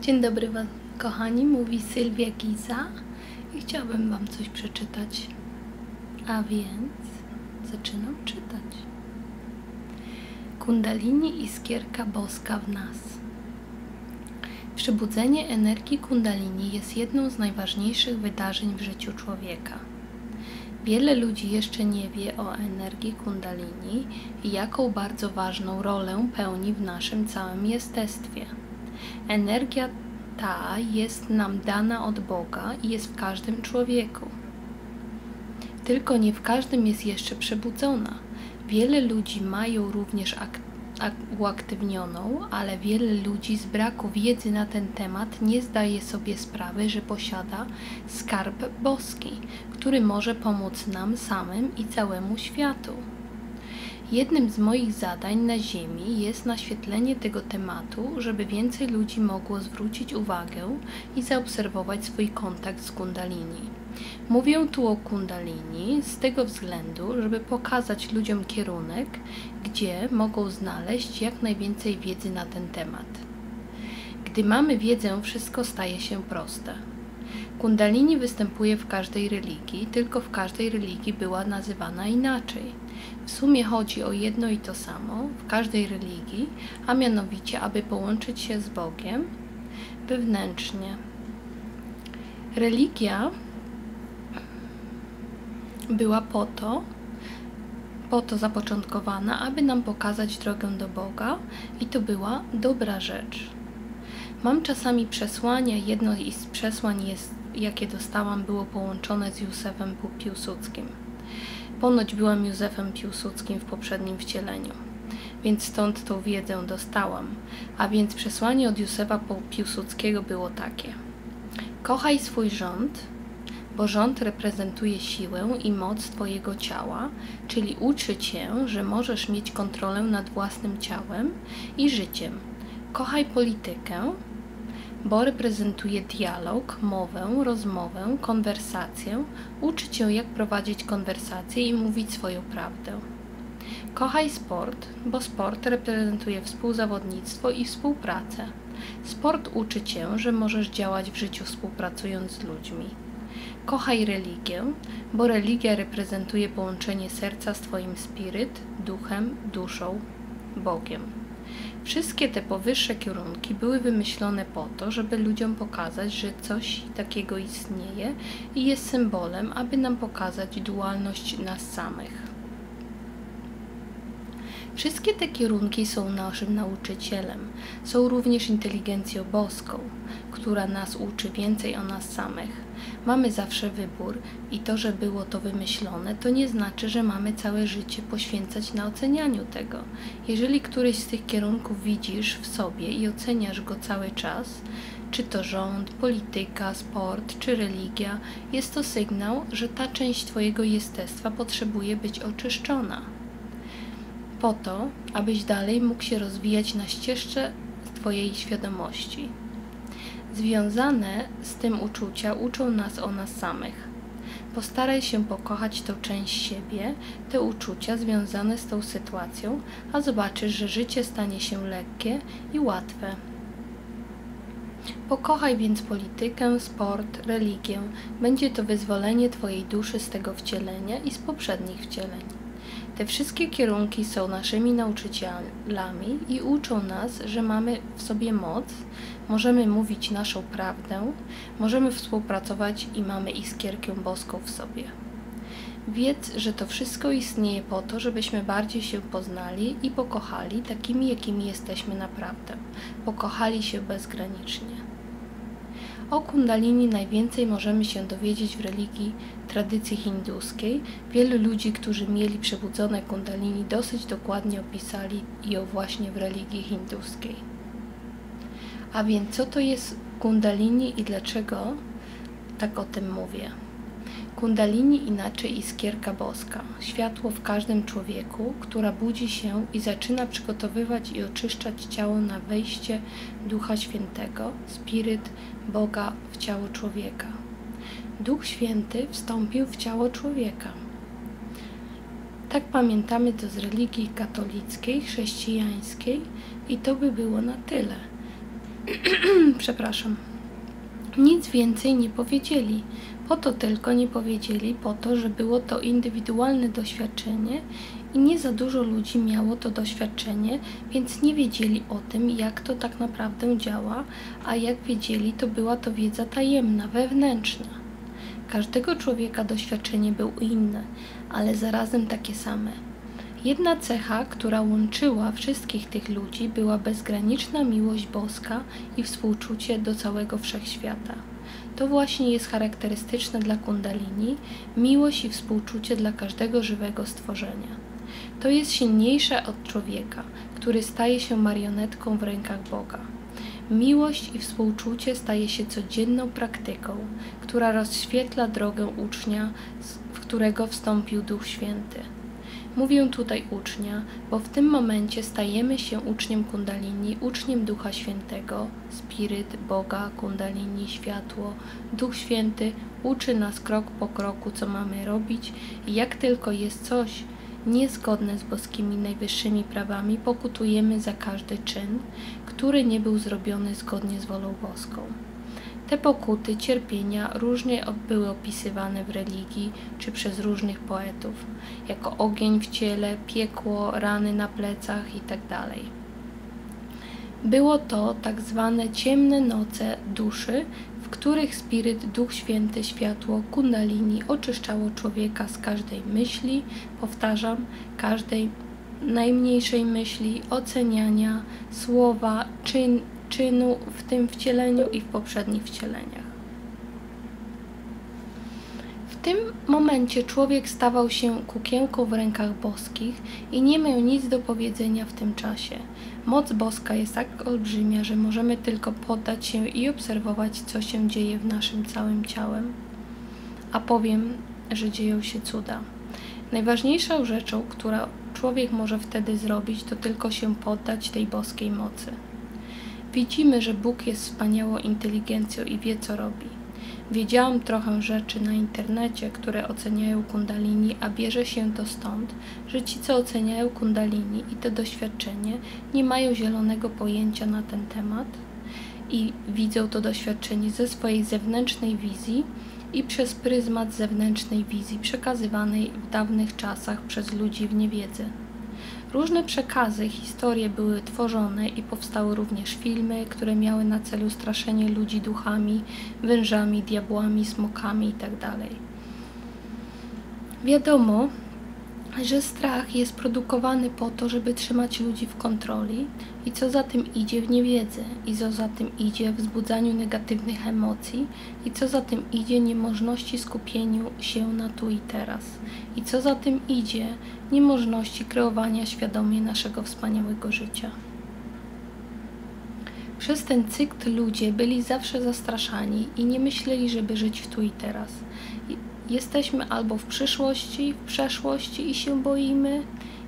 Dzień dobry Wam, kochani, mówi Sylwia Giza i chciałabym Wam coś przeczytać. A więc zaczynam czytać. Kundalini iskierka boska w nas. Przebudzenie energii Kundalini jest jedną z najważniejszych wydarzeń w życiu człowieka. Wiele ludzi jeszcze nie wie o energii Kundalini i jaką bardzo ważną rolę pełni w naszym całym jestestwie. Energia ta jest nam dana od Boga i jest w każdym człowieku. Tylko nie w każdym jest jeszcze przebudzona. Wiele ludzi mają również uaktywnioną, ale wiele ludzi z braku wiedzy na ten temat nie zdaje sobie sprawy, że posiada skarb boski, który może pomóc nam samym i całemu światu. Jednym z moich zadań na Ziemi jest naświetlenie tego tematu, żeby więcej ludzi mogło zwrócić uwagę i zaobserwować swój kontakt z Kundalini. Mówię tu o Kundalini z tego względu, żeby pokazać ludziom kierunek, gdzie mogą znaleźć jak najwięcej wiedzy na ten temat. Gdy mamy wiedzę, wszystko staje się proste. Kundalini występuje w każdej religii, tylko w każdej religii była nazywana inaczej. W sumie chodzi o jedno i to samo w każdej religii, a mianowicie, aby połączyć się z Bogiem wewnętrznie. Religia była po to, po to zapoczątkowana, aby nam pokazać drogę do Boga i to była dobra rzecz. Mam czasami przesłania, jedno z przesłań jest, jakie dostałam, było połączone z Józefem Piłsudskim. Ponoć byłam Józefem Piłsudskim w poprzednim wcieleniu, więc stąd tą wiedzę dostałam. A więc przesłanie od Józefa Piłsudskiego było takie. Kochaj swój rząd, bo rząd reprezentuje siłę i moc Twojego ciała, czyli uczy Cię, że możesz mieć kontrolę nad własnym ciałem i życiem. Kochaj politykę, bo reprezentuje dialog, mowę, rozmowę, konwersację, uczy cię jak prowadzić konwersację i mówić swoją prawdę. Kochaj sport, bo sport reprezentuje współzawodnictwo i współpracę. Sport uczy cię, że możesz działać w życiu współpracując z ludźmi. Kochaj religię, bo religia reprezentuje połączenie serca z Twoim spiryt, duchem, duszą, Bogiem. Wszystkie te powyższe kierunki były wymyślone po to, żeby ludziom pokazać, że coś takiego istnieje i jest symbolem, aby nam pokazać dualność nas samych. Wszystkie te kierunki są naszym nauczycielem. Są również inteligencją boską, która nas uczy więcej o nas samych. Mamy zawsze wybór i to, że było to wymyślone, to nie znaczy, że mamy całe życie poświęcać na ocenianiu tego. Jeżeli któryś z tych kierunków widzisz w sobie i oceniasz go cały czas, czy to rząd, polityka, sport, czy religia, jest to sygnał, że ta część Twojego jestestwa potrzebuje być oczyszczona. Po to, abyś dalej mógł się rozwijać na ścieżce Twojej świadomości. Związane z tym uczucia uczą nas o nas samych. Postaraj się pokochać tę część siebie, te uczucia związane z tą sytuacją, a zobaczysz, że życie stanie się lekkie i łatwe. Pokochaj więc politykę, sport, religię. Będzie to wyzwolenie Twojej duszy z tego wcielenia i z poprzednich wcieleń. Te wszystkie kierunki są naszymi nauczycielami i uczą nas, że mamy w sobie moc, możemy mówić naszą prawdę, możemy współpracować i mamy iskierkę boską w sobie. Wiedz, że to wszystko istnieje po to, żebyśmy bardziej się poznali i pokochali takimi, jakimi jesteśmy naprawdę. Pokochali się bezgranicznie. O Kundalini najwięcej możemy się dowiedzieć w religii tradycji hinduskiej. Wielu ludzi, którzy mieli przebudzone Kundalini, dosyć dokładnie opisali ją właśnie w religii hinduskiej. A więc co to jest Kundalini i dlaczego tak o tym mówię? Kundalini inaczej iskierka boska, światło w każdym człowieku, która budzi się i zaczyna przygotowywać i oczyszczać ciało na wejście Ducha Świętego, spiryt Boga w ciało człowieka. Duch Święty wstąpił w ciało człowieka. Tak pamiętamy to z religii katolickiej, chrześcijańskiej i to by było na tyle. przepraszam. Nic więcej nie powiedzieli. Po to tylko nie powiedzieli, po to, że było to indywidualne doświadczenie i nie za dużo ludzi miało to doświadczenie, więc nie wiedzieli o tym, jak to tak naprawdę działa, a jak wiedzieli, to była to wiedza tajemna, wewnętrzna. Każdego człowieka doświadczenie było inne, ale zarazem takie same. Jedna cecha, która łączyła wszystkich tych ludzi, była bezgraniczna miłość boska i współczucie do całego wszechświata. To właśnie jest charakterystyczne dla Kundalini miłość i współczucie dla każdego żywego stworzenia. To jest silniejsze od człowieka, który staje się marionetką w rękach Boga. Miłość i współczucie staje się codzienną praktyką, która rozświetla drogę ucznia, w którego wstąpił Duch Święty. Mówię tutaj ucznia, bo w tym momencie stajemy się uczniem Kundalini, uczniem Ducha Świętego, Spiryt, Boga, Kundalini, Światło. Duch Święty uczy nas krok po kroku, co mamy robić i jak tylko jest coś, niezgodne z boskimi najwyższymi prawami, pokutujemy za każdy czyn, który nie był zrobiony zgodnie z wolą boską. Te pokuty, cierpienia różnie były opisywane w religii czy przez różnych poetów, jako ogień w ciele, piekło, rany na plecach itd. Tak Było to tak zwane ciemne noce duszy, w których spiryt, Duch Święty, światło, kundalini oczyszczało człowieka z każdej myśli, powtarzam, każdej najmniejszej myśli, oceniania, słowa, czyn, czynu w tym wcieleniu i w poprzednich wcieleniach. W tym momencie człowiek stawał się kukiełką w rękach boskich i nie miał nic do powiedzenia w tym czasie. Moc boska jest tak olbrzymia, że możemy tylko poddać się i obserwować, co się dzieje w naszym całym ciałem. A powiem, że dzieją się cuda. Najważniejszą rzeczą, którą człowiek może wtedy zrobić, to tylko się poddać tej boskiej mocy. Widzimy, że Bóg jest wspaniałą inteligencją i wie, co robi. Wiedziałam trochę rzeczy na internecie, które oceniają kundalini, a bierze się to stąd, że ci, co oceniają kundalini i to doświadczenie, nie mają zielonego pojęcia na ten temat i widzą to doświadczenie ze swojej zewnętrznej wizji i przez pryzmat zewnętrznej wizji przekazywanej w dawnych czasach przez ludzi w niewiedzy. Różne przekazy, historie były tworzone i powstały również filmy, które miały na celu straszenie ludzi duchami, wężami, diabłami, smokami itd. Tak Wiadomo, że strach jest produkowany po to, żeby trzymać ludzi w kontroli i co za tym idzie w niewiedzy, i co za tym idzie w wzbudzaniu negatywnych emocji, i co za tym idzie niemożności skupieniu się na tu i teraz, i co za tym idzie niemożności kreowania świadomie naszego wspaniałego życia. Przez ten cykl ludzie byli zawsze zastraszani i nie myśleli, żeby żyć w tu i teraz. Jesteśmy albo w przyszłości, w przeszłości i się boimy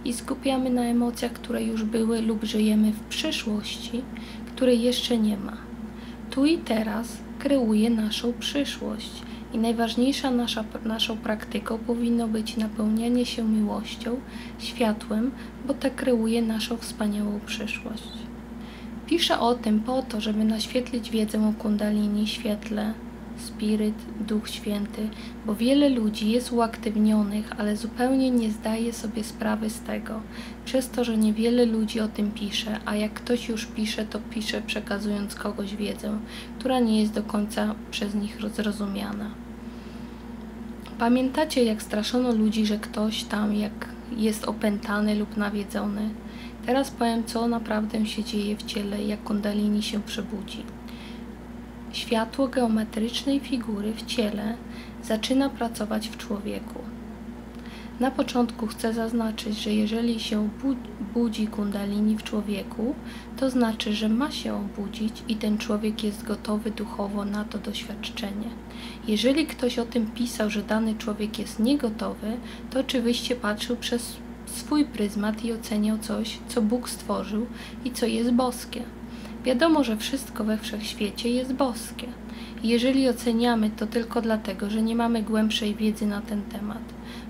i skupiamy na emocjach, które już były, lub żyjemy w przyszłości, której jeszcze nie ma. Tu i teraz kreuje naszą przyszłość i najważniejsza nasza, naszą praktyką powinno być napełnianie się miłością, światłem, bo to kreuje naszą wspaniałą przyszłość. Piszę o tym po to, żeby naświetlić wiedzę o kundalini, świetle, Spiryt, Duch Święty, bo wiele ludzi jest uaktywnionych, ale zupełnie nie zdaje sobie sprawy z tego, przez to, że niewiele ludzi o tym pisze, a jak ktoś już pisze, to pisze przekazując kogoś wiedzę, która nie jest do końca przez nich zrozumiana. Pamiętacie, jak straszono ludzi, że ktoś tam jak jest opętany lub nawiedzony? Teraz powiem, co naprawdę się dzieje w ciele, jak kundalini się przebudzi. Światło geometrycznej figury w ciele zaczyna pracować w człowieku. Na początku chcę zaznaczyć, że jeżeli się budzi kundalini w człowieku, to znaczy, że ma się obudzić i ten człowiek jest gotowy duchowo na to doświadczenie. Jeżeli ktoś o tym pisał, że dany człowiek jest niegotowy, to oczywiście patrzył przez swój pryzmat i oceniał coś, co Bóg stworzył i co jest boskie. Wiadomo, że wszystko we wszechświecie jest boskie. Jeżeli oceniamy to tylko dlatego, że nie mamy głębszej wiedzy na ten temat,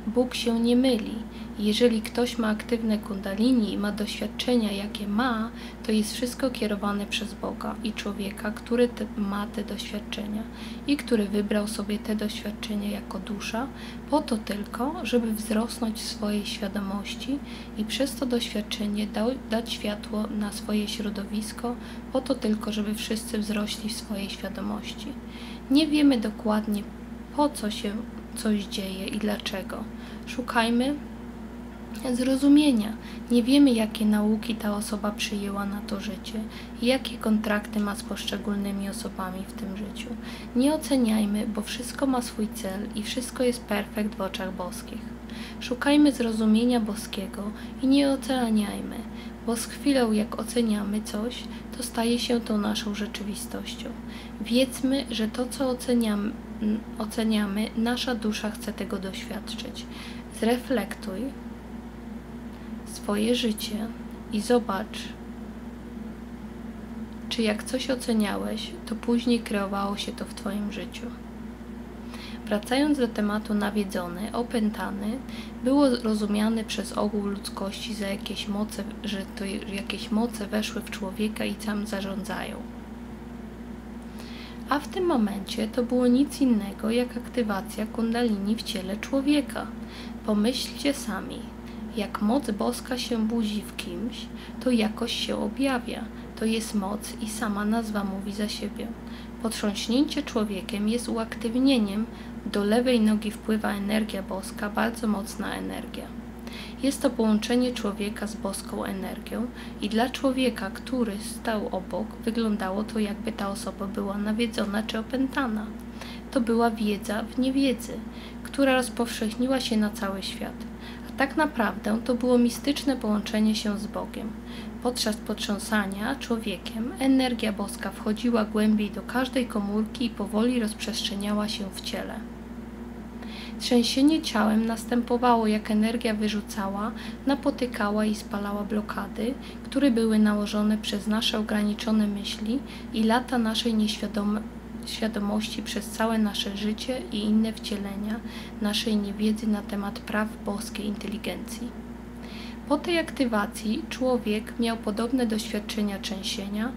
Bóg się nie myli Jeżeli ktoś ma aktywne kundalini i ma doświadczenia, jakie ma, to jest wszystko kierowane przez Boga i człowieka, który te, ma te doświadczenia i który wybrał sobie te doświadczenia jako dusza, po to tylko, żeby wzrosnąć w swojej świadomości i przez to doświadczenie dał, dać światło na swoje środowisko, po to tylko, żeby wszyscy wzrośli w swojej świadomości. Nie wiemy dokładnie, po co się coś dzieje i dlaczego. Szukajmy zrozumienia. Nie wiemy, jakie nauki ta osoba przyjęła na to życie i jakie kontrakty ma z poszczególnymi osobami w tym życiu. Nie oceniajmy, bo wszystko ma swój cel i wszystko jest perfekt w oczach boskich. Szukajmy zrozumienia boskiego i nie oceniajmy, bo z chwilą jak oceniamy coś, to staje się tą naszą rzeczywistością. Wiedzmy, że to, co oceniamy, oceniamy nasza dusza chce tego doświadczyć. Zreflektuj, swoje życie i zobacz, czy jak coś oceniałeś, to później kreowało się to w Twoim życiu. Wracając do tematu nawiedzony, opętany, było rozumiane przez ogół ludzkości za jakieś moce, że to jakieś moce weszły w człowieka i tam zarządzają. A w tym momencie to było nic innego jak aktywacja kundalini w ciele człowieka. Pomyślcie sami, jak moc boska się budzi w kimś, to jakoś się objawia. To jest moc i sama nazwa mówi za siebie. Potrząśnięcie człowiekiem jest uaktywnieniem, do lewej nogi wpływa energia boska, bardzo mocna energia. Jest to połączenie człowieka z boską energią i dla człowieka, który stał obok, wyglądało to jakby ta osoba była nawiedzona czy opętana. To była wiedza w niewiedzy, która rozpowszechniła się na cały świat. Tak naprawdę to było mistyczne połączenie się z Bogiem. Podczas potrząsania człowiekiem energia boska wchodziła głębiej do każdej komórki i powoli rozprzestrzeniała się w ciele. Trzęsienie ciałem następowało, jak energia wyrzucała, napotykała i spalała blokady, które były nałożone przez nasze ograniczone myśli i lata naszej nieświadomej świadomości przez całe nasze życie i inne wcielenia naszej niewiedzy na temat praw boskiej inteligencji. Po tej aktywacji człowiek miał podobne doświadczenia trzęsienia,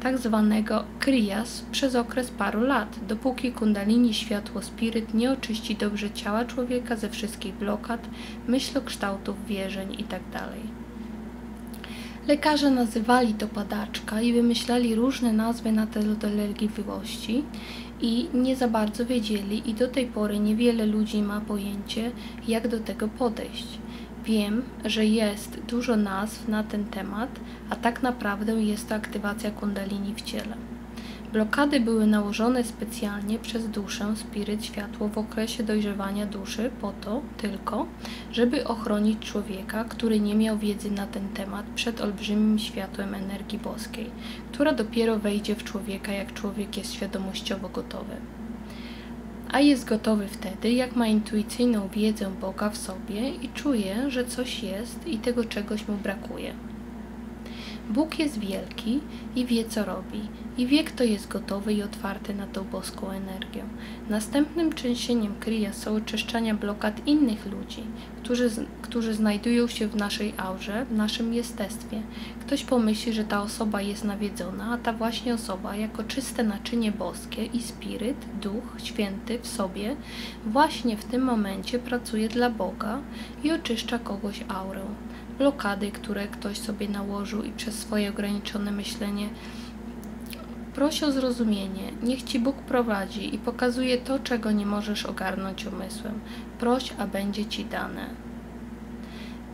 tak zwanego kriyas, przez okres paru lat, dopóki kundalini światło spiryt nie oczyści dobrze ciała człowieka ze wszystkich blokad, myślokształtów, wierzeń itd. Tak Lekarze nazywali to padaczka i wymyślali różne nazwy na te dolegliwości i nie za bardzo wiedzieli i do tej pory niewiele ludzi ma pojęcie, jak do tego podejść. Wiem, że jest dużo nazw na ten temat, a tak naprawdę jest to aktywacja kundalini w ciele. Blokady były nałożone specjalnie przez duszę, spiryt, światło w okresie dojrzewania duszy po to tylko, żeby ochronić człowieka, który nie miał wiedzy na ten temat przed olbrzymim światłem energii boskiej, która dopiero wejdzie w człowieka, jak człowiek jest świadomościowo gotowy. A jest gotowy wtedy, jak ma intuicyjną wiedzę Boga w sobie i czuje, że coś jest i tego czegoś mu brakuje. Bóg jest wielki i wie, co robi, i wie, kto jest gotowy i otwarty na tą boską energię. Następnym trzęsieniem kryja są oczyszczania blokad innych ludzi, którzy, którzy znajdują się w naszej aurze, w naszym jestestwie. Ktoś pomyśli, że ta osoba jest nawiedzona, a ta właśnie osoba, jako czyste naczynie boskie i spiryt, duch święty w sobie, właśnie w tym momencie pracuje dla Boga i oczyszcza kogoś aurę blokady, które ktoś sobie nałożył i przez swoje ograniczone myślenie. Prosi o zrozumienie, niech Ci Bóg prowadzi i pokazuje to, czego nie możesz ogarnąć umysłem. Proś, a będzie Ci dane.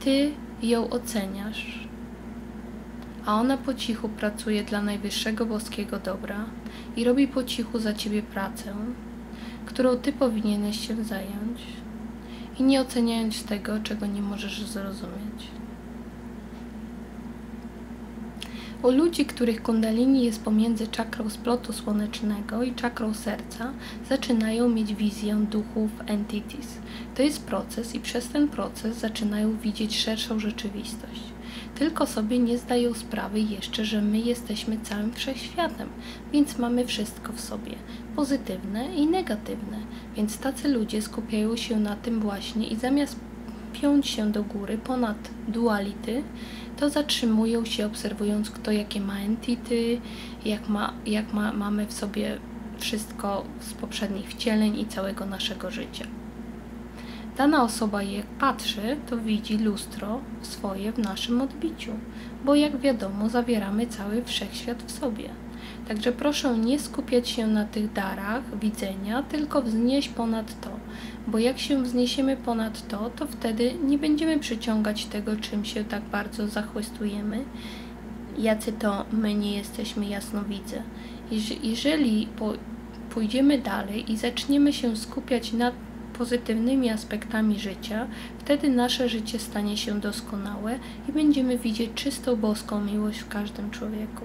Ty ją oceniasz, a ona po cichu pracuje dla najwyższego boskiego dobra i robi po cichu za Ciebie pracę, którą Ty powinieneś się zająć i nie oceniając tego, czego nie możesz zrozumieć. U ludzi, których kundalini jest pomiędzy czakrą splotu słonecznego i czakrą serca, zaczynają mieć wizję duchów entities. To jest proces i przez ten proces zaczynają widzieć szerszą rzeczywistość. Tylko sobie nie zdają sprawy jeszcze, że my jesteśmy całym wszechświatem, więc mamy wszystko w sobie, pozytywne i negatywne. Więc tacy ludzie skupiają się na tym właśnie i zamiast piąć się do góry ponad duality, to zatrzymują się obserwując kto jakie ma entity, jak, ma, jak ma, mamy w sobie wszystko z poprzednich wcieleń i całego naszego życia. Dana osoba jak patrzy, to widzi lustro swoje w naszym odbiciu, bo jak wiadomo zawieramy cały wszechświat w sobie. Także proszę nie skupiać się na tych darach widzenia, tylko wznieść ponad to, bo jak się wzniesiemy ponad to, to wtedy nie będziemy przyciągać tego, czym się tak bardzo zachłystujemy, jacy to my nie jesteśmy jasnowidze. Jeżeli pójdziemy dalej i zaczniemy się skupiać na pozytywnymi aspektami życia, wtedy nasze życie stanie się doskonałe i będziemy widzieć czystą boską miłość w każdym człowieku.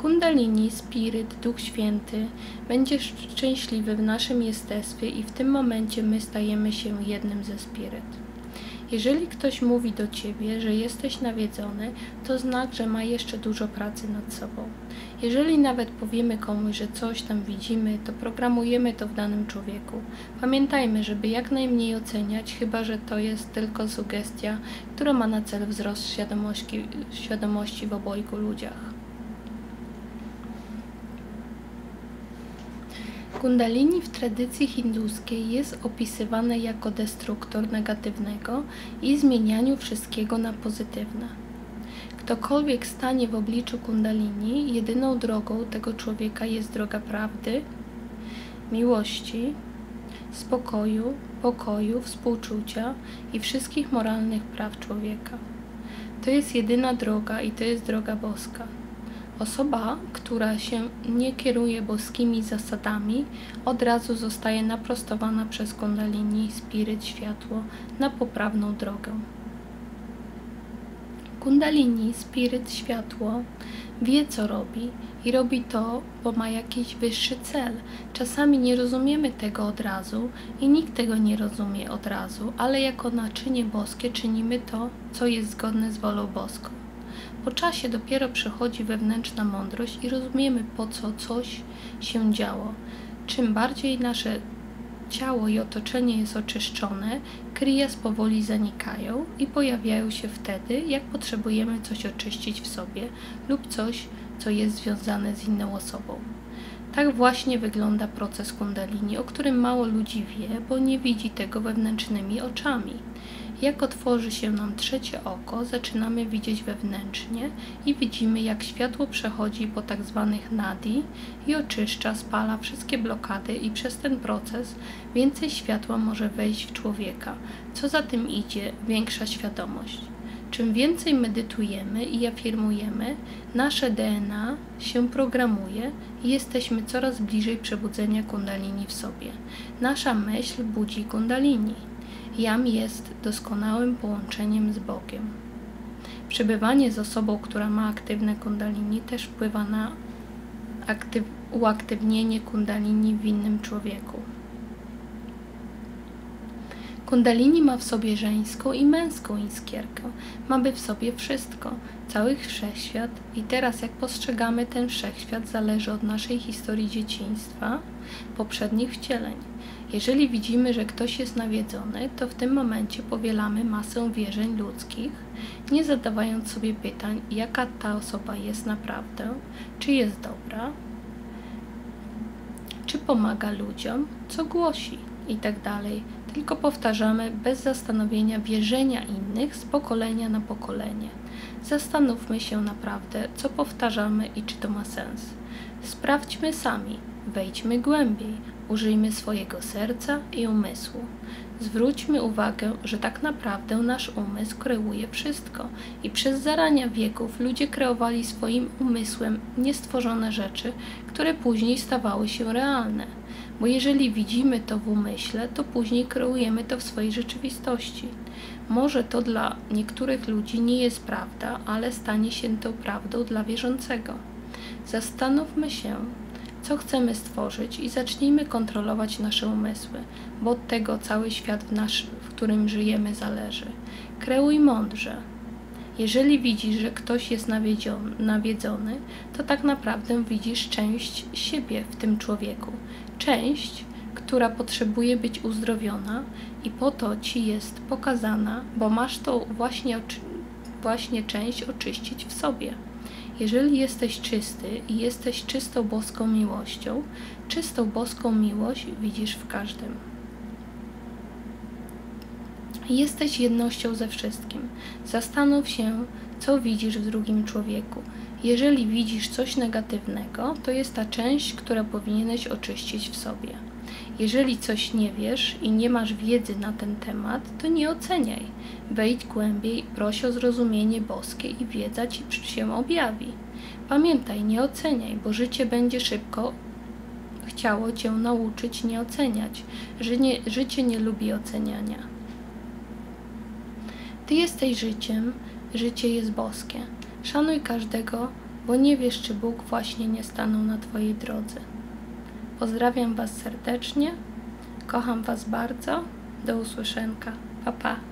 Kundalini, Spiryt, Duch Święty będzie szczęśliwy w naszym jestestwie i w tym momencie my stajemy się jednym ze Spiryt. Jeżeli ktoś mówi do ciebie, że jesteś nawiedzony, to znak, że ma jeszcze dużo pracy nad sobą. Jeżeli nawet powiemy komuś, że coś tam widzimy, to programujemy to w danym człowieku. Pamiętajmy, żeby jak najmniej oceniać, chyba że to jest tylko sugestia, która ma na celu wzrost świadomości, świadomości w obojgu ludziach. Kundalini w tradycji hinduskiej jest opisywane jako destruktor negatywnego i zmienianiu wszystkiego na pozytywne. Ktokolwiek stanie w obliczu Kundalini, jedyną drogą tego człowieka jest droga prawdy, miłości, spokoju, pokoju, współczucia i wszystkich moralnych praw człowieka. To jest jedyna droga i to jest droga boska. Osoba, która się nie kieruje boskimi zasadami, od razu zostaje naprostowana przez Kundalini, spiryt, światło na poprawną drogę. Kundalini, spiryt, światło wie co robi i robi to, bo ma jakiś wyższy cel. Czasami nie rozumiemy tego od razu i nikt tego nie rozumie od razu, ale jako naczynie boskie czynimy to, co jest zgodne z wolą boską. Po czasie dopiero przychodzi wewnętrzna mądrość i rozumiemy, po co coś się działo. Czym bardziej nasze ciało i otoczenie jest oczyszczone, kryjas powoli zanikają i pojawiają się wtedy, jak potrzebujemy coś oczyścić w sobie lub coś, co jest związane z inną osobą. Tak właśnie wygląda proces kundalini, o którym mało ludzi wie, bo nie widzi tego wewnętrznymi oczami. Jak otworzy się nam trzecie oko, zaczynamy widzieć wewnętrznie i widzimy, jak światło przechodzi po tak zwanych nadi i oczyszcza, spala wszystkie blokady i przez ten proces więcej światła może wejść w człowieka. Co za tym idzie, większa świadomość. Czym więcej medytujemy i afirmujemy, nasze DNA się programuje i jesteśmy coraz bliżej przebudzenia kundalini w sobie. Nasza myśl budzi kundalini. Jam jest doskonałym połączeniem z Bogiem. Przebywanie z osobą, która ma aktywne kundalini, też wpływa na aktyw uaktywnienie kundalini w innym człowieku. Kundalini ma w sobie żeńską i męską iskierkę. Mamy w sobie wszystko, cały wszechświat i teraz jak postrzegamy ten wszechświat zależy od naszej historii dzieciństwa, poprzednich wcieleń. Jeżeli widzimy, że ktoś jest nawiedzony, to w tym momencie powielamy masę wierzeń ludzkich, nie zadawając sobie pytań, jaka ta osoba jest naprawdę, czy jest dobra, czy pomaga ludziom, co głosi itd. Tak Tylko powtarzamy bez zastanowienia wierzenia innych z pokolenia na pokolenie. Zastanówmy się naprawdę, co powtarzamy i czy to ma sens. Sprawdźmy sami, wejdźmy głębiej, użyjmy swojego serca i umysłu. Zwróćmy uwagę, że tak naprawdę nasz umysł kreuje wszystko i przez zarania wieków ludzie kreowali swoim umysłem niestworzone rzeczy, które później stawały się realne. Bo jeżeli widzimy to w umyśle, to później kreujemy to w swojej rzeczywistości. Może to dla niektórych ludzi nie jest prawda, ale stanie się to prawdą dla wierzącego. Zastanówmy się, co chcemy stworzyć i zacznijmy kontrolować nasze umysły, bo od tego cały świat, w, w którym żyjemy, zależy. Kreuj mądrze. Jeżeli widzisz, że ktoś jest nawiedzony, to tak naprawdę widzisz część siebie w tym człowieku. Część, która potrzebuje być uzdrowiona i po to ci jest pokazana, bo masz to właśnie, właśnie część oczyścić w sobie. Jeżeli jesteś czysty i jesteś czystą boską miłością, czystą boską miłość widzisz w każdym. Jesteś jednością ze wszystkim. Zastanów się, co widzisz w drugim człowieku. Jeżeli widzisz coś negatywnego, to jest ta część, która powinieneś oczyścić w sobie. Jeżeli coś nie wiesz i nie masz wiedzy na ten temat, to nie oceniaj. Wejdź głębiej, proś o zrozumienie boskie i wiedza ci się objawi. Pamiętaj, nie oceniaj, bo życie będzie szybko chciało cię nauczyć nie oceniać. Życie, nie lubi oceniania. Ty jesteś życiem, życie jest boskie. Szanuj każdego, bo nie wiesz, czy Bóg właśnie nie stanął na Twojej drodze. Pozdrawiam Was serdecznie, kocham Was bardzo. Do usłyszenia. Pa, pa.